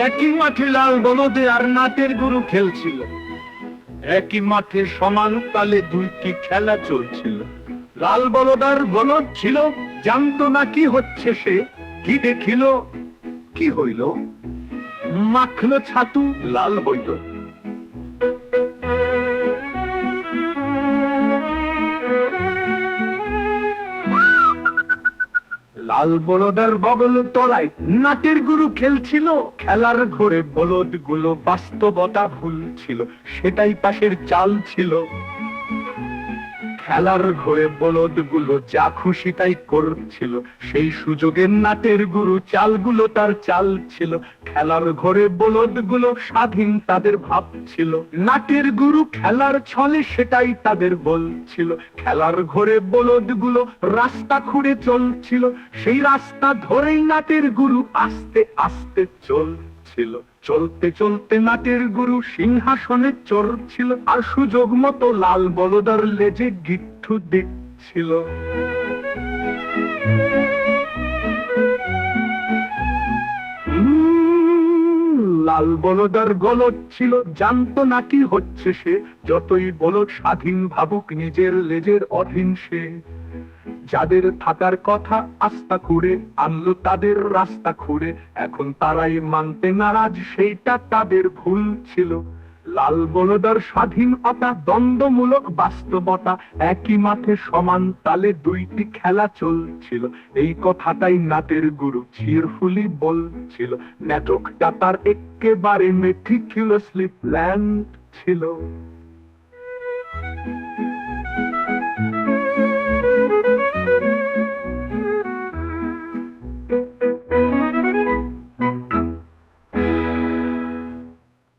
একই মাঠে লাল বলদে আর নাটের গরু খেলছিল। একই মাঠে সমান তালে দুইটি খেলা চলছিল। লাল বলদার বলদ ছিল, জানতো না কি হচ্ছে সে, কি দেখিল, কি হইল? মাখলো ছাতু লাল হইল। লাল বলদের বগল তলায় নাটের গুরু খেলছিল। খেলার ঘরে বলদগুলো বাস্তবতা ভুল ছিল সেটাই পাশের চাল ছিল। খেলার ঘরে বলদগুলো যা খুশি তাই করছিল। সেই সুযোগে নাটের গুরু চালগুলো তার চাল ছিল। খেলার ঘরে বলদগুলো স্বাধীন তাদের ভাব ছিল। নাটের গুরু খেলার ছলে সেটাই তাদের বলছিল খেলার ঘরে বলদগুলো রাস্তা খুঁড়ে চলছিল। সেই রাস্তা ধরেই নাটের গুরু আস্তে আস্তে চলছিল চলতে চলতে নাটের গুরু সিংহাসনে চড়ছিল আর সুযোগ মতো লাল বলদার লেজে গিট্টু দিচ্ছিল। লাল বলদার গলত ছিল, জানতো না কি হচ্ছে সে, যতই বলদ স্বাধীন ভাবুক নিজের লেজের অধীন সে। যাদের থাকার কথা আস্থা খুঁড়ে, আনলো তাদের রাস্তা খুঁড়ে, এখন তারাই মানতে নারাজ, সেইটা তাদের ভুল ছিল। লাল বলদার স্বাধীনতা দ্বন্দ্বমূলক বাস্তবতা, একই মাঠে সমান তালে দুইটি খেলা চলছিল। এই কথাটাই নাতের গুরু চিরফুলি বলছিল। নাটকটা তার একেবারে মেটিকুলাসলি প্ল্যান ছিল।